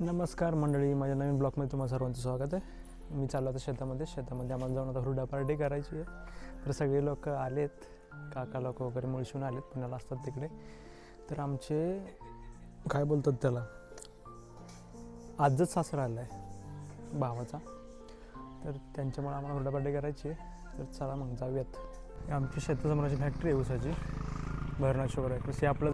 नमस्कार मंडळी माझ्या नवीन ब्लॉगमध्ये तुम्हाला सर्वांचं स्वागत आहे. मी चाललो आता शेतामध्ये. शेतामध्ये आम्हाला जाऊन आता हुरडा पार्टी करायची आहे. तर सगळे लोक आलेत. काका लोक वगैरे मुळशीहून आलेत पुण्याला असतात तिकडे. तर आमचे काय बोलतात त्याला? आजच सासरा आला आहे भावाचा. तर त्यांच्यामुळे आम्हाला हुरडा पार्टी करायची आहे. तर चला मग जाऊयात. आमची शेतासमोरची फॅक्टरी आहे ऊसाची. भरणा शुगर आहे. आपलं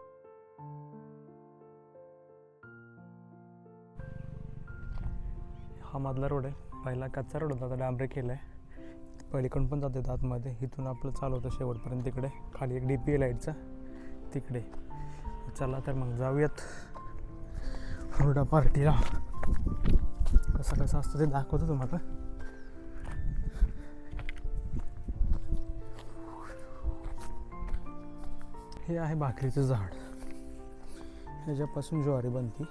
हा मधला रोड आहे. पहिला कच्चा रोड होता आता डांबरे केला आहे. पलीकडून पण जाते आतमध्ये. इथून आपलं चालू होतं शेवटपर्यंत तिकडे. खाली एक डी पी ए लाईटचा. तिकडे. चला तर मग जाऊयात. हुरडा पार्टीला. कसं कसं असतं ते दाखवतो तुम्हाला. हे आहे भाकरीचं झाड. ह्याच्यापासून ज्वारी बनती.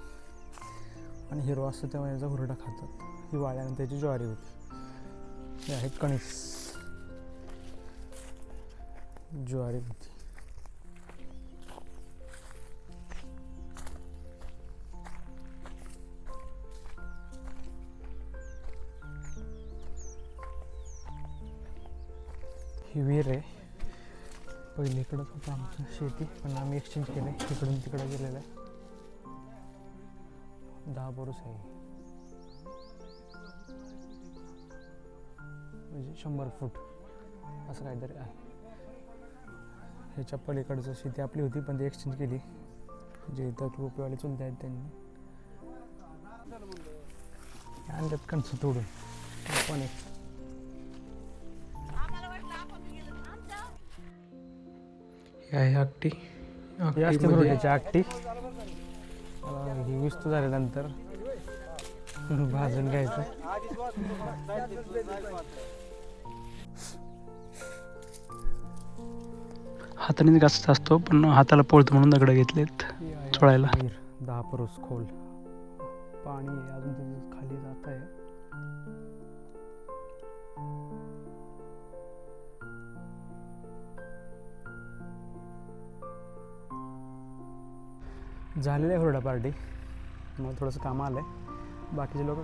आणि हिरो असतो तेव्हा याचा हुरडा खातात ही आणि त्याची ज्वारी होती. हे आहेत कणीस. ज्वारी होती. ही विहीर आहे. पहिले इकडंच होतं आमचं शेती पण आम्ही एक्सचेंज केलं आहे इकडून तिकडं गेलेलं आहे. दहा बोरूस आहे. म्हणजे शंभर फूट असं काहीतरी आहे. ह्याच्या पलीकडचं शेती आपली होती पण ती एक्सचेंज केली. जे इथं रुपयेवाले चुलते आहेत त्यांनी. आणल्यात कणसं तोडून. पण एक. हे आहे आकटी ही आकटी ही विस्तू झाल्यानंतर भाजून घ्यायचं. हातानेच घासत असतो पण हाताला पोळतो म्हणून दगड घेतलेत चोळायला. दहा परोस खोल. पाणी अजून खाली जात आहे. झालेलं आहे हुरडा पार्टी. मला थोडंसं काम आलं आहे बाकीचे लोक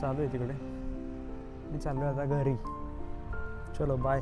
चालू आहे तिकडे मी चाललो आहे आता घरी. चलो बाय